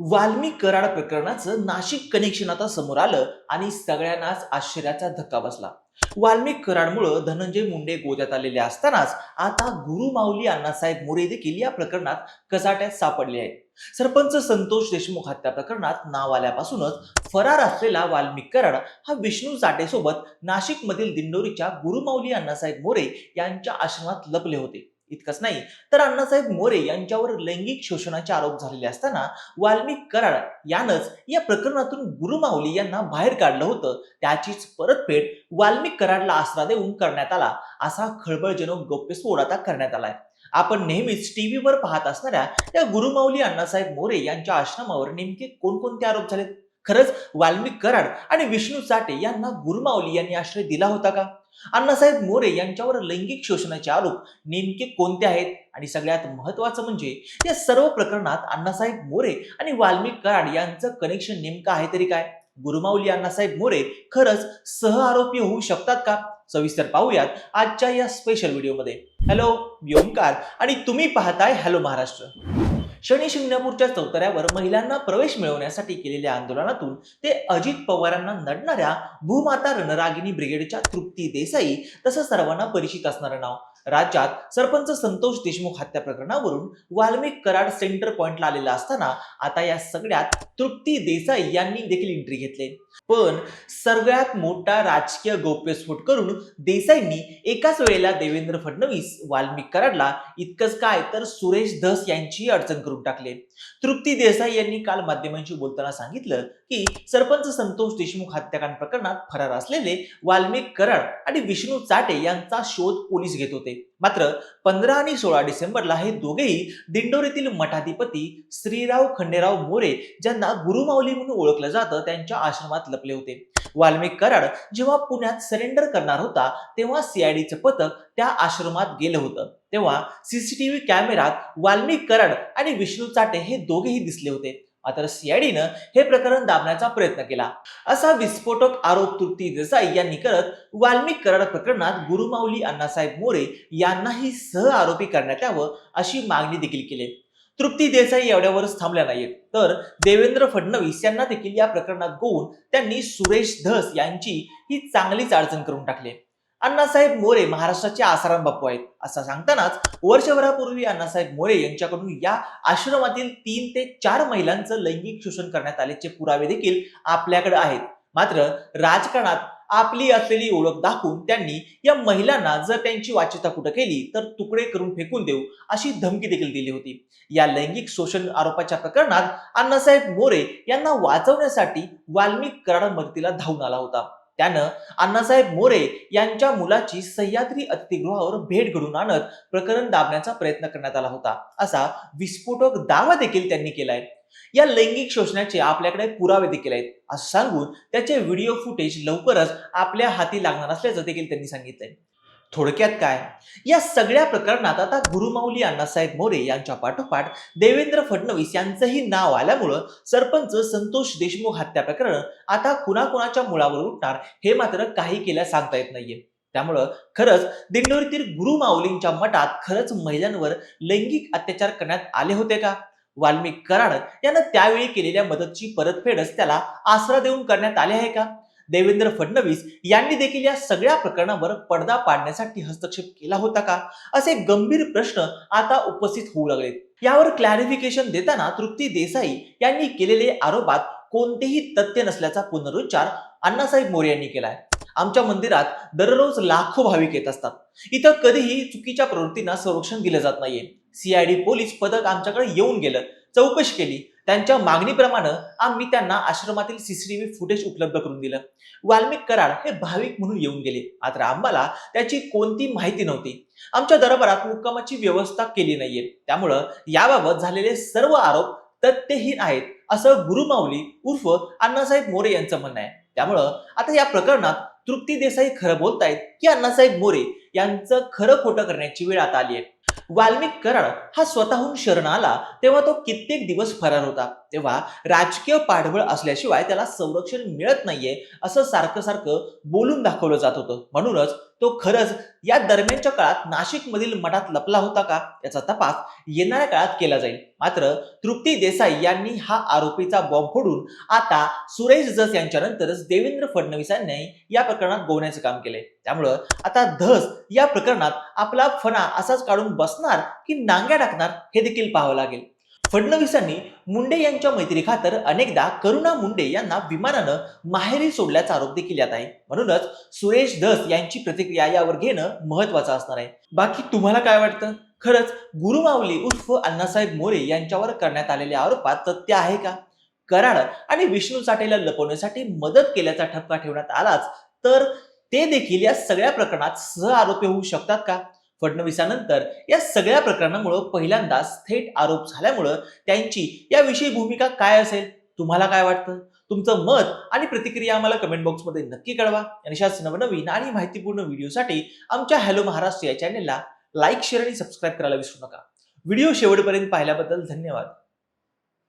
वाल्मिक कराड प्रकरणाचं नाशिक कनेक्शन आता समोर आलं आणि सगळ्यांनाच आश्चर्याचा धक्का बसला. वाल्मिक कराडमुळं धनंजय मुंडे गोद्यात आलेले असतानाच आता गुरुमाऊली अण्णासाहेब मोरे देखील या प्रकरणात कचाट्यात सापडले आहेत. सरपंच संतोष देशमुख हत्या प्रकरणात नाव आल्यापासूनच फरार असलेला वाल्मिक कराड हा विष्णू साठेसोबत नाशिकमधील दिंडोरीच्या गुरुमाऊली अण्णासाहेब मोरे यांच्या आश्रमात लपले होते. इतकंच नाही. तर अण्णासाहेब मोरे यांच्यावर लैंगिक शोषणाचे आरोप झालेले असताना वाल्मिक कराड यानंच या प्रकरणातून गुरुमाऊली यांना बाहेर काढलं होतं. त्याचीच परतफेड वाल्मिक कराडला आसरा देऊन करण्यात आला. असा खळबळजनक गौप्यस्फोट आता करण्यात आलाय. आपण नेहमीच टीव्हीवर पाहत असणाऱ्या या गुरुमाऊली अण्णासाहेब मोरे यांच्या आश्रमावर नेमके कोणकोणते आरोप झालेत? खरंच वाल्मिक कराड आणि विष्णू चाटे यांना गुरुमाऊली यांनी आश्रय दिला होता का? अण्णासाहेब मोरे यांच्यावर लैंगिक शोषणाचे आरोप नेमके कोणते आहेत? आणि सगळ्यात महत्वाचं म्हणजे या सर्व प्रकरणात अण्णासाहेब मोरे आणि वाल्मिक कराड यांचं कनेक्शन नेमकं आहे तरी काय? गुरुमाऊली अण्णासाहेब मोरे खरंच सह आरोपी होऊ शकतात का? सविस्तर पाहूयात आजच्या या स्पेशल व्हिडिओमध्ये हॅलो मी ओंकार आणि तुम्ही पाहताय हॅलो महाराष्ट्र. शनी शिंगणापूरच्या चौतऱ्यावर महिलांना प्रवेश मिळवण्यासाठी केलेल्या आंदोलनातून ते अजित पवारांना नडणाऱ्या भूमाता रणरागिनी ब्रिगेडच्या तृप्ती देसाई तसं सर्वांना परिचित असणारं नाव. राज्यात सरपंच संतोष देशमुख हत्या प्रकरणावरून वाल्मिक कराड सेंटर पॉइंटला आलेला असताना आता या सगळ्यात तृप्ती देसाई यांनी देखील एंट्री घेतले. पण सगळ्यात मोठा राजकीय गौप्यस्फोट करून देसाईंनी एकाच वेळेला देवेंद्र फडणवीस वाल्मिक कराडला इतकंच काय तर सुरेश धस यांची अडचण करून टाकले. तृप्ती देसाई यांनी काल माध्यमांशी बोलताना सांगितलं की सरपंच संतोष देशमुख हत्याकांड प्रकरणात फरार असलेले वाल्मिक कराड आणि विष्णू चाटे यांचा शोध पोलीस घेत होते. मात्र पंधरा आणि सोळा डिसेंबरला हे दोघेही दिंडोरीतील मठाधिपती श्रीराव खंडेराव मोरे ज्यांना गुरुमाऊली म्हणून ओळखलं जातं त्यांच्या आश्रमात लपले होते. वाल्मिक कराड जेव्हा पुण्यात सरेंडर करणार होता तेव्हा सीआयडीचं पथक त्या आश्रमात गेलं होतं. तेव्हा सीसीटीव्ही कॅमेरात वाल्मिक कराड आणि विष्णू चाटे हे दोघेही दिसले होते. मात्र सीआयडीनं हे प्रकरण दाबण्याचा प्रयत्न केला. असा विस्फोटक आरोप तृप्ती देसाई यांनी करत वाल्मिक कराड प्रकरणात गुरुमाऊली अण्णासाहेब मोरे यांनाही सह आरोपी करण्यात यावं अशी मागणी देखील केली. तृप्ती देसाई एवढ्यावरच थांबल्या नाहीत. तर देवेंद्र फडणवीस यांना देखील या प्रकरणात गोवून त्यांनी सुरेश धस यांची ही चांगलीच अडचण करून टाकली. अण्णासाहेब मोरे महाराष्ट्राचे आसाराम बापू आहेत. असं सांगतानाच वर्षभरापूर्वी अण्णासाहेब मोरे यांच्याकडून या आश्रमातील तीन ते चार महिलांचं लैंगिक शोषण करण्यात आल्याचे पुरावे देखील आपल्याकडे आहेत. मात्र राजकारणात आपली असलेली ओळख दाखवून त्यांनी या महिलांना जर त्यांची वाच्यता कुठं केली तर तुकडे करून फेकून देऊ अशी धमकी देखील दिली होती. या लैंगिक शोषण आरोपाच्या प्रकरणात अण्णासाहेब मोरे यांना वाचवण्यासाठी वाल्मिक कराड मदतीला धावून आला होता. त्यानं अण्णासाहेब मोरे यांच्या मुलाची सह्याद्री अतिथीगृहावर भेट घडून आणत प्रकरण दाबण्याचा प्रयत्न करण्यात आला होता. असा विस्फोटक दावा देखील त्यांनी केलाय. या लैंगिक शोषणाचे आपल्याकडे पुरावे देखील आहेत. असं सांगून त्याचे व्हिडिओ फुटेज लवकरच आपल्या हाती लागणार असल्याचं देखील त्यांनी सांगितलंय. थोडक्यात काय? या सगळ्या प्रकरणात आता गुरुमाऊली अण्णासाहेब मोरे यांच्या पाठोपाठ देवेंद्र फडणवीस यांचंही नाव आल्यामुळं सरपंच संतोष देशमुख हत्या प्रकरण आता कुणाकुणाच्या मुळावर उठणार हे मात्र काही केल्या सांगता येत नाहीये. त्यामुळं खरंच दिंडोरीतील गुरुमाऊलींच्या मठात खरंच महिलांवर लैंगिक अत्याचार करण्यात आले होते का? वाल्मिक कराड यानं त्यावेळी केलेल्या मदतची परतफेडच त्याला आसरा देऊन करण्यात आले आहे का? देवेंद्र फडणवीस यांनी देखील या सगळ्या प्रकरणावर पडदा पाडण्यासाठी हस्तक्षेप केला होता का? असे गंभीर प्रश्न आता उपस्थित होऊ लागलेत यावर क्लॅरिफिकेशन देताना तृप्ती देसाई यांनी केलेले आरोपात कोणतेही तथ्य नसल्याचा पुनरुच्चार अण्णासाहेब मोरे यांनी केलाय. आमच्या मंदिरात दररोज लाखो भाविक येत असतात. इथं कधीही चुकीच्या प्रवृत्तींना संरक्षण दिलं जात नाहीये. सीआयडी पोलीस पथक आमच्याकडे येऊन गेलं. चौकशी केली. त्यांच्या मागणीप्रमाणे आम्ही त्यांना आश्रमातील सीसीटीव्ही फुटेज उपलब्ध करून दिलं. वाल्मिक कराड हे भाविक म्हणून येऊन गेले. मात्र आम्हाला त्याची कोणती माहिती नव्हती. आमच्या दरबारात मुक्कामाची व्यवस्था केली नाहीये. त्यामुळं याबाबत झालेले सर्व आरोप तथ्यहीन आहेत असं गुरुमाऊली उर्फ अण्णासाहेब मोरे यांचं म्हणणं आहे. त्यामुळं आता या प्रकरणात तृप्ती देसाई खरं बोलतायत की अण्णासाहेब मोरे यांचं खरं खोटं करण्याची वेळ आता आली आहे. वाल्मिक कराड हा स्वतःहून शरण आला तेव्हा तो कित्येक दिवस फरार होता. तेव्हा राजकीय पाठबळ असल्याशिवाय त्याला संरक्षण मिळत नाहीये असं सारखं सारखं बोलून दाखवलं जात होतं. म्हणूनच तो खरंच या दरम्यानच्या काळात नाशिकमधील मठात लपला होता का? याचा तपास येणाऱ्या काळात केला जाईल. मात्र तृप्ती देसाई यांनी हा आरोपीचा बॉम्ब फोडून आता सुरेश जस यांच्यानंतरच देवेंद्र फडणवीसांनी या प्रकरणात गोवण्याचं काम केले त्यामुळं आता धस या प्रकरणात आपला फणा असाच काढून बसणार की नांग्या टाकणार हे देखील पाहावं लागेल. फडणवीसांनी मुंडे यांच्या मैत्री खातर अनेकदा करुणा मुंडे यांना विमानानं माहेरी सोडल्याचा आरोप देखील यात आहे. म्हणूनच सुरेश धस यांची प्रतिक्रिया यावर घेणं महत्वाचं असणार आहे. बाकी तुम्हाला काय वाटतं? खरंच गुरुमावली उर्फ अण्णासाहेब मोरे यांच्यावर करण्यात आलेल्या आरोपात तथ्य आहे का? कराड आणि विष्णू साठेला लपवण्यासाठी मदत केल्याचा ठपका ठेवण्यात आलाच तर ते देखील या सगळ्या प्रकरणात सह आरोपी होऊ शकतात का? फडणवीसानंतर या सगळ्या प्रकरणामुळं पहिल्यांदाच थेट आरोप झाल्यामुळं त्यांची याविषयी भूमिका काय असेल? तुम्हाला काय वाटतं? तुमचं मत आणि प्रतिक्रिया आम्हाला कमेंट बॉक्समध्ये नक्की कळवा. आणि अशाच नवनवीन आणि माहितीपूर्ण व्हिडिओसाठी आमच्या हॅलो महाराष्ट्र या चॅनेलला लाईक शेअर आणि सबस्क्राईब करायला विसरू नका. व्हिडिओ शेवटपर्यंत पाहिल्याबद्दल धन्यवाद.